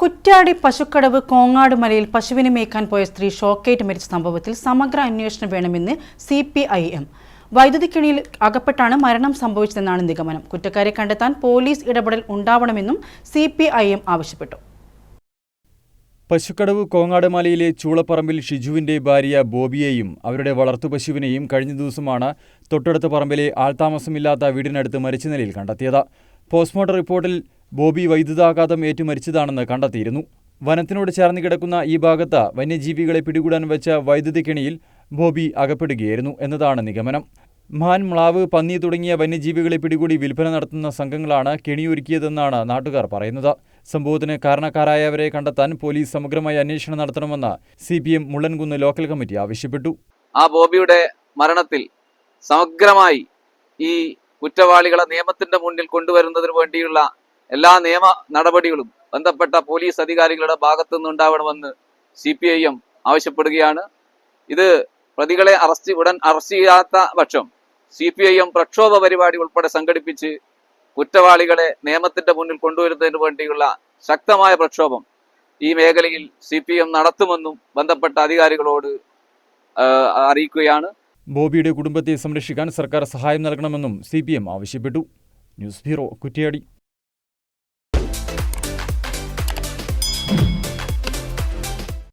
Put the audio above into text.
കുറ്റ്യാടി പശുക്കടവ് കോങ്ങാട് മലയിൽ പശുവിനെ മേക്കാൻ പോയ സ്ത്രീ ഷോക്കേറ്റ് മരിച്ച സംഭവത്തിൽ സമഗ്ര അന്വേഷണം വേണമെന്ന് സി പി ഐ എം. വൈദ്യുതിക്കിണിയിൽ അകപ്പെട്ടാണ് മരണം സംഭവിച്ചതെന്നാണ് നിഗമനം. കുറ്റക്കാരെ കണ്ടെത്താൻ പോലീസ് ഇടപെടൽ ഉണ്ടാവണമെന്നും സി പി ഐ എം ആവശ്യപ്പെട്ടു. പശുക്കടവ് കോങ്ങാടുമലയിലെ ചൂളപ്പറമ്പിൽ ഷിജുവിന്റെ ഭാര്യ ബോബിയെയും അവരുടെ വളർത്തുപശുവിനെയും കഴിഞ്ഞ ദിവസമാണ് തൊട്ടടുത്ത പറമ്പിലെ ആൾതാമസമില്ലാത്ത വീടിനടുത്ത് മരിച്ച നിലയിൽ കണ്ടെത്തിയത്. പോസ്റ്റ്മോർട്ടം റിപ്പോർട്ടിൽ ബോബി വൈദ്യുതാഘാതം ഏറ്റു മരിച്ചതാണെന്ന് കണ്ടെത്തിയിരുന്നു. വനത്തിനോട് ചേർന്ന് കിടക്കുന്ന ഈ ഭാഗത്ത് വന്യജീവികളെ പിടികൂടാൻ വെച്ച വൈദ്യുതി കെണിയിൽ ബോബി അകപ്പെടുകയായിരുന്നു എന്നതാണ് നിഗമനം. മാൻ മ്ലാവ് പന്നി തുടങ്ങിയ വന്യജീവികളെ പിടികൂടി വിൽപ്പന നടത്തുന്ന സംഘങ്ങളാണ് കെണിയൊരുക്കിയതെന്നാണ് നാട്ടുകാർ പറയുന്നത്. സംഭവത്തിന് കാരണക്കാരായവരെ കണ്ടെത്താൻ പോലീസ് സമഗ്രമായ അന്വേഷണം നടത്തണമെന്ന് C P M Mullankunnu local committee ആവശ്യപ്പെട്ടു. ആ ബോബിയുടെ മരണത്തിൽ സമഗ്രമായി ഈ കുറ്റവാളികളെ നിയമത്തിന്റെ മുന്നിൽ കൊണ്ടുവരുന്നതിന് വേണ്ടിയുള്ള എല്ലാ നിയമ നടപടികളും ബന്ധപ്പെട്ട പോലീസ് അധികാരികളുടെ ഭാഗത്തു നിന്നുണ്ടാവണമെന്ന് സി പി ഐ എം ആവശ്യപ്പെടുകയാണ്. ഇത് പ്രതികളെ അറസ്റ്റ് ഉടൻ അറസ്റ്റ് ചെയ്യാത്ത പക്ഷം സി പി ഐ എം പ്രക്ഷോഭ പരിപാടി ഉൾപ്പെടെ സംഘടിപ്പിച്ച് കുറ്റവാളികളെ നിയമത്തിന്റെ മുന്നിൽ കൊണ്ടുവരുന്നതിന് വേണ്ടിയുള്ള ശക്തമായ പ്രക്ഷോഭം ഈ മേഖലയിൽ സി പി എം നടത്തുമെന്നും ബന്ധപ്പെട്ട അധികാരികളോട് അറിയിക്കുകയാണ്. ബോബിയുടെ കുടുംബത്തെ സംരക്ഷിക്കാൻ സർക്കാർ സഹായം നൽകണമെന്നും സി ആവശ്യപ്പെട്ടു. News bureau Kuttiadi.